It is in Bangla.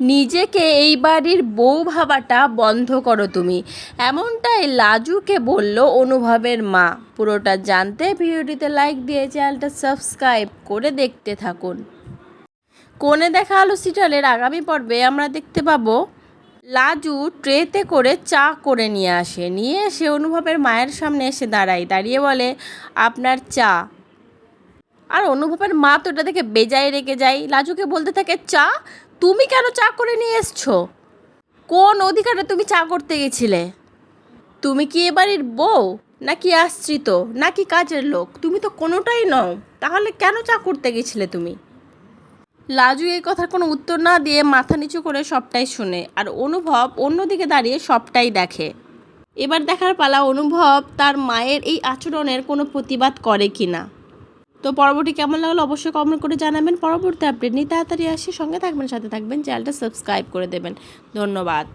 নিজেকে এই বাড়ির বউ ভাবাটা বন্ধ করো তুমি। এমনটাই লাজুকে বলল অনুভবের মা। পুরোটা জানতে ভিডিওটিতে লাইক দিয়ে চ্যানেলটা সাবস্ক্রাইব করে দেখতে থাকুন। কোণে দেখা আলো সিরিয়ালের আগামী পর্বে আমরা দেখতে পাবো, লাজু ট্রেতে করে চা করে নিয়ে আসে। নিয়ে এসে অনুভবের মায়ের সামনে এসে দাঁড়ায়। দাঁড়িয়ে বলে, আপনার চা। আর অনুভবের মা তো এটা দেখে বেজায় রেখে যায়। লাজুকে বলতে থাকে, চা? তুমি কেন চা করে নিয়ে এসছো? কোন অধিকারে তুমি চা করতে গেছিলে? তুমি কি এ বউ? নাকি আশ্রিত? নাকি কাজের লোক? তুমি তো কোনোটাই নও। তাহলে কেন চা করতে গেছিলে তুমি? লাজু এই কথার কোনো উত্তর না দিয়ে মাথা নিচু করে সবটাই শুনে আর অনুভব অন্যদিকে দাঁড়িয়ে সবটাই দেখে। এবার দেখার পালা অনুভব তার মায়ের এই আচরণের কোনো প্রতিবাদ করে কি না তো পরবর্তী কেমন লাগল অবশ্যই কমেন্ট করে জানাবেন। পরবর্তী আপডেট নিয়ে তাড়াতাড়ি আসি। সঙ্গে থাকবেন, সাথে থাকবেন। চ্যানেলটা সাবস্ক্রাইব করে দেবেন। ধন্যবাদ।